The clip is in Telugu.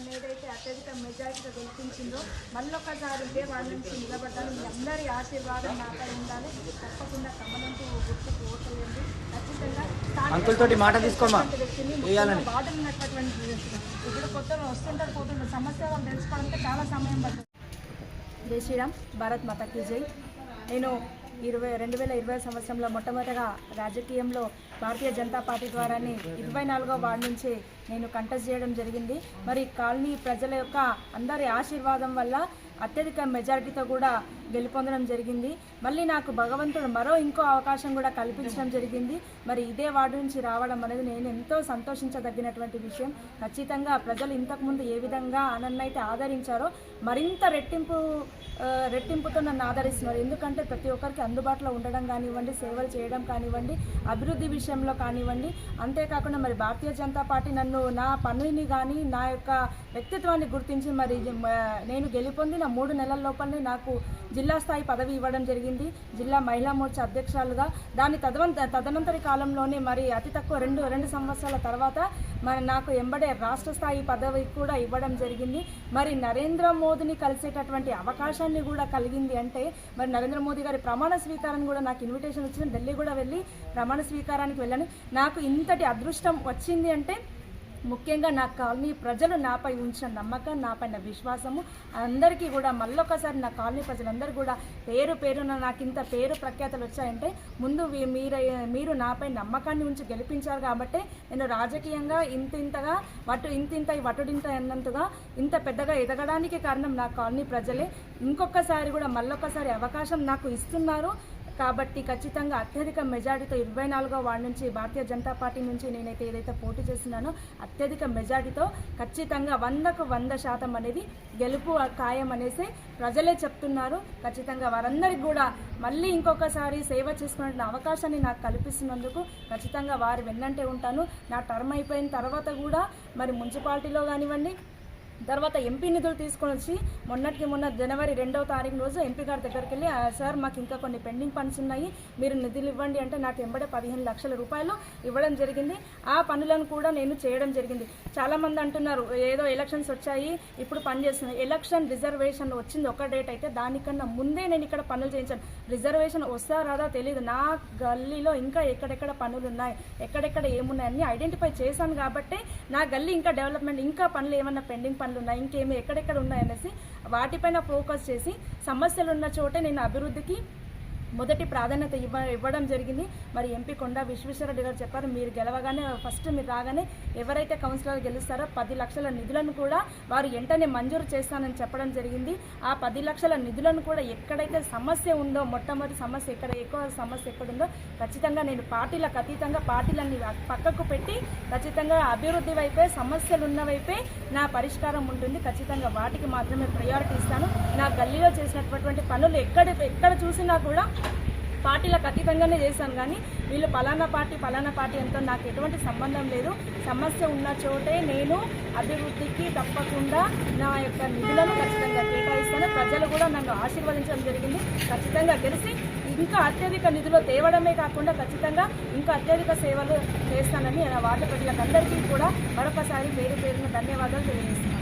నన్ను ఏదైతే అత్యధిక మెజారిటీతో గెలిపించిందో మళ్ళొక్కసారి ఇదే వాళ్ళ నుంచి నిలబడ్డాను మీ అందరి ఆశీర్వాదం నాపై ఉండాలి. తప్పకుండా కమలంకు గుర్తుకు ఓటేయండి. ఖచ్చితంగా అంకుల్తోటి మాట తీసుకోమా? బాధలు ఉన్నటువంటి ఇప్పుడు వస్తుంటారు పోతుంటారు. సమస్య వాళ్ళు తెలుసుకోవడానికి చాలా సమయం పడుతుంది. జై శ్రీరామ్. భారత్ మాతాకి జై. నేను ఇరవై రెండు వేల ఇరవై సంవత్సరంలో మొట్టమొదటగా రాజకీయంలో భారతీయ జనతా పార్టీ ద్వారానే ఇరవై నాలుగో వార్డు నుంచి నేను కంటెస్ట్ చేయడం జరిగింది. మరి కాలనీ ప్రజల యొక్క అందరి ఆశీర్వాదం వల్ల అత్యధిక మెజారిటీతో కూడా గెలుపొందడం జరిగింది. మళ్ళీ నాకు భగవంతుడు మరో ఇంకో అవకాశం కూడా కల్పించడం జరిగింది. మరి ఇదే వార్డు నుంచి రావడం అనేది నేను ఎంతో సంతోషించదగినటువంటి విషయం. ఖచ్చితంగా ప్రజలు ఇంతకుముందు ఏ విధంగా నన్నైతే ఆదరించారో మరింత రెట్టింపు రెట్టింపుతో నన్ను ఆదరిస్తున్నారు. ఎందుకంటే ప్రతి ఒక్కరికి అందుబాటులో ఉండడం కానివ్వండి సేవలు చేయడం కానివ్వండి అభివృద్ధి విషయంలో కానివ్వండి. అంతేకాకుండా మరి భారతీయ జనతా పార్టీ నన్ను నా పనిని కానీ నా యొక్క వ్యక్తిత్వాన్ని గుర్తించి మరి నేను నేను గెలుపొందిన మూడు నెలల లోపలనే నాకు జిల్లా స్థాయి పదవి ఇవ్వడం జరిగింది. జిల్లా మహిళా మోర్చా అధ్యక్షురాలుగా. దాని తదవంత తదనంతరి కాలంలోనే మరి అతి తక్కువ రెండు రెండు సంవత్సరాల తర్వాత మరి నాకు ఎంబడే రాష్ట్ర స్థాయి పదవి కూడా ఇవ్వడం జరిగింది. మరి నరేంద్ర మోదీని కలిసేటటువంటి అవకాశాన్ని కూడా కలిగింది అంటే మరి నరేంద్ర మోదీ గారి ప్రమాణ స్వీకారాన్ని కూడా నాకు ఇన్విటేషన్ వచ్చింది. ఢిల్లీ కూడా వెళ్ళి ప్రమాణ స్వీకారానికి వెళ్ళాను. నాకు ఇంతటి అదృష్టం వచ్చింది అంటే ముఖ్యంగా నా కాలనీ ప్రజలు నాపై ఉంచిన నమ్మకం నాపైన విశ్వాసము. అందరికీ కూడా మళ్ళొకసారి నా కాలనీ ప్రజలందరూ కూడా పేరు పేరున నాకు ఇంత పేరు ప్రఖ్యాతలు వచ్చాయంటే ముందు మీరు మీరు నాపై నమ్మకాన్ని ఉంచి గెలిపించారు కాబట్టి నేను రాజకీయంగా ఇంత ఇంతగా వటు ఇంత ఇంత వటుడింత అన్నంతగా ఇంత పెద్దగా ఎదగడానికి కారణం నా కాలనీ ప్రజలే. ఇంకొకసారి కూడా మళ్ళొకసారి అవకాశం నాకు ఇస్తున్నారు. కాబట్టి ఖచ్చితంగా అత్యధిక మెజారిటీతో ఇరవై నాలుగో వార్డు నుంచి భారతీయ జనతా పార్టీ నుంచి నేనైతే ఏదైతే పోటీ చేస్తున్నానో అత్యధిక మెజారిటీతో ఖచ్చితంగా వందకు వంద శాతం అనేది గెలుపు ఖాయం అనేసి ప్రజలే చెప్తున్నారు. ఖచ్చితంగా వారందరికీ కూడా మళ్ళీ ఇంకొకసారి సేవ చేసుకునే అవకాశాన్ని నాకు కల్పిస్తున్నందుకు ఖచ్చితంగా వారి వెన్నంటే ఉంటాను. నా టర్మ్ అయిపోయిన తర్వాత కూడా మరి మున్సిపాలిటీలో కానివ్వండి తర్వాత ఎంపీ నిధులు తీసుకొని వచ్చి మొన్నటికి మొన్న జనవరి రెండవ తారీఖు రోజు ఎంపీ గారి దగ్గరికి వెళ్ళి "ఆ, సార్ మాకు ఇంకా కొన్ని పెండింగ్ పనులు ఉన్నాయి. మీరు నిధులు ఇవ్వండి అంటే నాకు ఎంబడే పదిహేను లక్షల రూపాయలు ఇవ్వడం జరిగింది. ఆ పనులను కూడా నేను చేయడం జరిగింది. చాలామంది అంటున్నారు ఏదో ఎలక్షన్స్ వచ్చాయి ఇప్పుడు పని చేస్తున్నాయి ఎలక్షన్ రిజర్వేషన్ వచ్చింది ఒక డేట్ అయితే దానికన్నా ముందే నేను ఇక్కడ పనులు చేయించాను. రిజర్వేషన్ వస్తా రాదా తెలియదు నా గల్లీలో ఇంకా ఎక్కడెక్కడ పనులు ఉన్నాయి ఎక్కడెక్కడ ఏమున్నాయని ఐడెంటిఫై చేశాను కాబట్టి నా గల్లీ ఇంకా డెవలప్మెంట్ ఇంకా పనులు ఏమన్నా పెండింగ్ పనులు ఉన్నాయి ఇంకేమి ఎక్కడెక్కడ ఉన్నాయనేసి వాటిపైన ఫోకస్ చేసి సమస్యలు ఉన్న చోటే నేను అభివృద్ధికి మొదటి ప్రాధాన్యత ఇవ్వ ఇవ్వడం జరిగింది. మరి ఎంపీ కొండా విశ్వేశ్వరరెడ్డి గారు చెప్పారు మీరు గెలవగానే ఫస్ట్ మీరు రాగానే ఎవరైతే కౌన్సిలర్ గెలుస్తారో పది లక్షల నిధులను కూడా వారు వెంటనే మంజూరు చేస్తానని చెప్పడం జరిగింది. ఆ పది లక్షల నిధులను కూడా ఎక్కడైతే సమస్య ఉందో మొట్టమొదటి సమస్య ఎక్కడ ఎక్కువ సమస్య ఎక్కడుందో ఖచ్చితంగా నేను పార్టీలకు అతీతంగా పార్టీలన్నీ పక్కకు పెట్టి ఖచ్చితంగా అభివృద్ధి వైపే సమస్యలు ఉన్న వైపే నా పరిష్కారం ఉంటుంది. ఖచ్చితంగా వాటికి మాత్రమే ప్రయారిటీ ఇస్తాను. నా గల్లీలో చేసినటువంటి పనులు ఎక్కడ ఎక్కడ చూసినా కూడా పార్టీలకు అతీతంగానే చేశాను కానీ వీళ్ళు పలానా పార్టీ పలానా పార్టీ ఎంతో నాకు ఎటువంటి సంబంధం లేదు. సమస్య ఉన్న చోటే నేను అభివృద్ధికి తప్పకుండా నా యొక్క నిధులను ఖచ్చితంగా కేటాయిస్తాను. ప్రజలు కూడా నన్ను ఆశీర్వదించడం జరిగింది. ఖచ్చితంగా తెలిసి ఇంకా అత్యధిక నిధులు తేవడమే కాకుండా ఖచ్చితంగా ఇంకా అత్యధిక సేవలు చేస్తానని వార్డు ప్రజలకు అందరికీ కూడా మరొకసారి పేరు పేరున ధన్యవాదాలు తెలియజేస్తున్నాను.